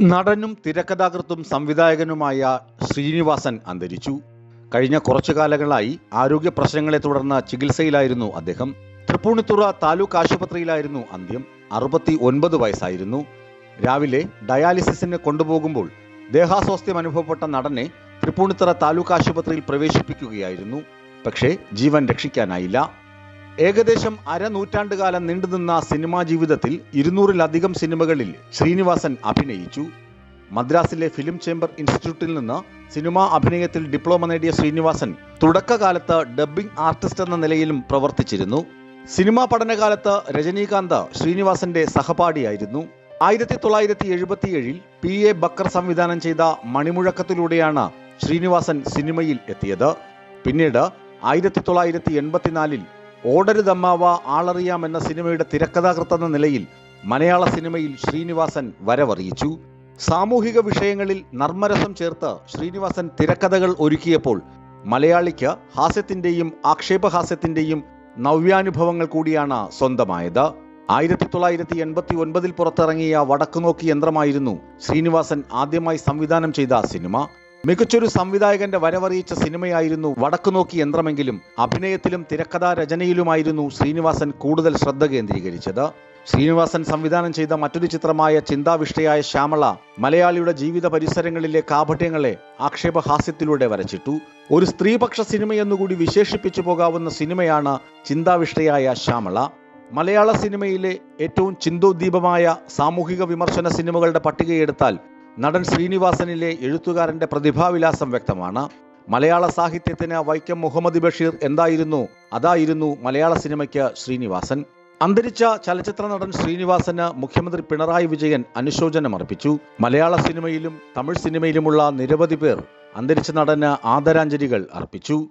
നടനും തിരക്കഥാകൃത്തും സംവിധായകനുമായ ശ്രീനിവാസൻ അന്തരിച്ചു. കഴിഞ്ഞ കുറച്ചു കാലങ്ങളായി ആരോഗ്യ പ്രശ്നങ്ങളെ തുടർന്ന് ചികിത്സയിലായിരുന്നു അദ്ദേഹം. തൃപ്പൂണിത്തുറ താലൂക്ക് ആശുപത്രിയിലായിരുന്നു അന്ത്യം. അറുപത്തി ഒൻപത് വയസ്സായിരുന്നു. രാവിലെ ഡയാലിസിസിന് കൊണ്ടുപോകുമ്പോൾ ദേഹാസ്വാസ്ഥ്യം അനുഭവപ്പെട്ട നടനെ തൃപ്പൂണിത്തുറ താലൂക്ക് ആശുപത്രിയിൽ പ്രവേശിപ്പിക്കുകയായിരുന്നു. പക്ഷേ ജീവൻ രക്ഷിക്കാനായില്ല. ഏകദേശം അരനൂറ്റാണ്ട് കാലം നീണ്ടുനിന്ന സിനിമാ ജീവിതത്തിൽ ഇരുന്നൂറിലധികം സിനിമകളിൽ ശ്രീനിവാസൻ അഭിനയിച്ചു. മദ്രാസിലെ ഫിലിം ചേംബർ ഇൻസ്റ്റിറ്റ്യൂട്ടിൽ നിന്ന് സിനിമാ അഭിനയത്തിൽ ഡിപ്ലോമ നേടിയ ശ്രീനിവാസൻ തുടക്കകാലത്ത് ഡബ്ബിംഗ് ആർട്ടിസ്റ്റ് എന്ന നിലയിലും പ്രവർത്തിച്ചിരുന്നു. സിനിമാ പഠനകാലത്ത് രജനീകാന്ത് ശ്രീനിവാസന്റെ സഹപാഠിയായിരുന്നു. ആയിരത്തി തൊള്ളായിരത്തി എഴുപത്തിയേഴിൽ പി എ ബക്കർ സംവിധാനം ചെയ്ത മണിമുഴക്കത്തിലൂടെയാണ് ശ്രീനിവാസൻ സിനിമയിൽ എത്തിയത്. പിന്നീട് ആയിരത്തി തൊള്ളായിരത്തി എൺപത്തിനാലിൽ ഓടരുതമ്മാവ ആളറിയാം എന്ന സിനിമയുടെ തിരക്കഥാകൃത്തെന്ന നിലയിൽ മലയാള സിനിമയിൽ ശ്രീനിവാസൻ വരവറിയിച്ചു. സാമൂഹിക വിഷയങ്ങളിൽ നർമ്മരസം ചേർത്ത് ശ്രീനിവാസൻ തിരക്കഥകൾ ഒരുക്കിയപ്പോൾ മലയാളിക്ക് ഹാസ്യത്തിന്റെയും ആക്ഷേപഹാസ്യത്തിന്റെയും നവ്യാനുഭവങ്ങൾ കൂടിയാണ് സ്വന്തമായത്. ആയിരത്തി തൊള്ളായിരത്തി എൺപത്തി ഒൻപതിൽ പുറത്തിറങ്ങിയ വടക്കുനോക്കി യന്ത്രമായിരുന്നു ശ്രീനിവാസൻ ആദ്യമായി സംവിധാനം ചെയ്ത സിനിമ. മികച്ചൊരു സംവിധായകന്റെ വരവറിയിച്ച സിനിമയായിരുന്നു വടക്കുനോക്കി യന്ത്രമെങ്കിലും. അഭിനയത്തിലും തിരക്കഥാ രചനയിലുമായിരുന്നു ശ്രീനിവാസൻ കൂടുതൽ ശ്രദ്ധ കേന്ദ്രീകരിച്ചത്. ശ്രീനിവാസൻ സംവിധാനം ചെയ്ത മറ്റൊരു ചിത്രമായ ചിന്താവിഷ്ടയായ ശ്യാമള മലയാളിയുടെ ജീവിത പരിസരങ്ങളിലെ കാപട്യങ്ങളെ ആക്ഷേപഹാസ്യത്തിലൂടെ വരച്ചിട്ടു. ഒരു സ്ത്രീപക്ഷ സിനിമയെന്നുകൂടി വിശേഷിപ്പിച്ചു പോകാവുന്ന സിനിമയാണ് ചിന്താവിഷ്ടയായ ശ്യാമള. മലയാള സിനിമയിലെ ഏറ്റവും ചിന്തോദ്ദീപമായ സാമൂഹിക വിമർശന സിനിമകളുടെ പട്ടികയെടുത്താൽ നടൻ ശ്രീനിവാസനിലെ എഴുത്തുകാരന്റെ പ്രതിഭാവിലാസം വ്യക്തമാണ്. മലയാള സാഹിത്യത്തിന് വൈക്കം മുഹമ്മദ് ബഷീർ എന്തായിരുന്നു? അതായിരുന്നു മലയാള സിനിമയ്ക്ക് ശ്രീനിവാസൻ. അന്തരിച്ച ചലച്ചിത്ര നടൻ ശ്രീനിവാസന് മുഖ്യമന്ത്രി പിണറായി വിജയൻ അനുശോചനം അർപ്പിച്ചു. മലയാള സിനിമയിലും തമിഴ് സിനിമയിലുമുള്ള നിരവധി പേർ അന്തരിച്ച നടന് ആദരാഞ്ജലികൾ അർപ്പിച്ചു.